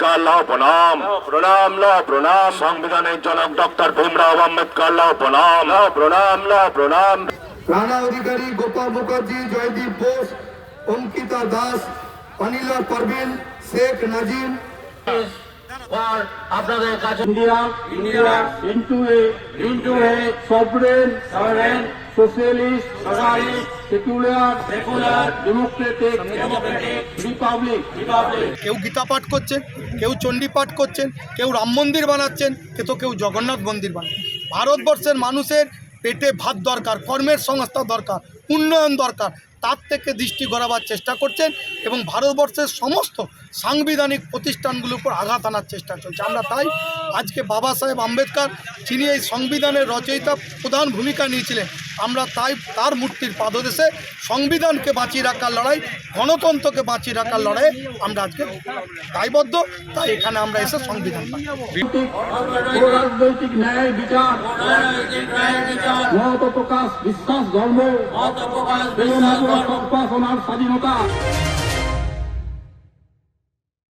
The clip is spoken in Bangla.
প্রণাম প্রণাম ল প্রণাম সংবিধানের জনক ডক্টর ভীমরাও আম্বেদকর ল প্রণাম ল প্রণাম ল প্রণাম রানা অধিকারী গোপাল মুখার্জি জয়দীপ বোস অঙ্কিতা দাস অনিলা পারভিন শেখ নাজিম আপনাদের কাছে India India into a into a sovereign sovereign socialist socialist secular secular democratic democratic republic republic. কেউ গীতা পাঠ করছেন কেউ চণ্ডী পাঠ করছেন কেউ রাম মন্দির বানাচ্ছেন কে তো কেউ জগন্নাথ মন্দির বানাচ্ছেন ভারতবর্ষের মানুষের পেটে ভাত দরকার কর্মের সংস্থা দরকার উন্নয়ন দরকার। তার থেকে দৃষ্টি গড়াবার চেষ্টা করছেন এবং ভারতবর্ষের সমস্ত সাংবিধানিক প্রতিষ্ঠানগুলোর উপর আঘাত আনার চেষ্টা চলছে। আমরা তাই আজকে বাবা সাহেব আম্বেদকর যিনি এই সংবিধানের রচয়িতা প্রধান ভূমিকা নিয়েছিলেন আমরা তাই তার মূর্তির পাদদেশে সংবিধানকে বাঁচিয়ে রাখার লড়াই গণতন্ত্রকে বাঁচিয়ে রাখার লড়াই আমরা আজকে দায়বদ্ধ। তাই এখানে আমরা এসে সংবিধান রাজনৈতিক ন্যায় বিচার মত প্রকাশ বিশ্বাস ধর্ম। উপাসনার স্বাধীনতা।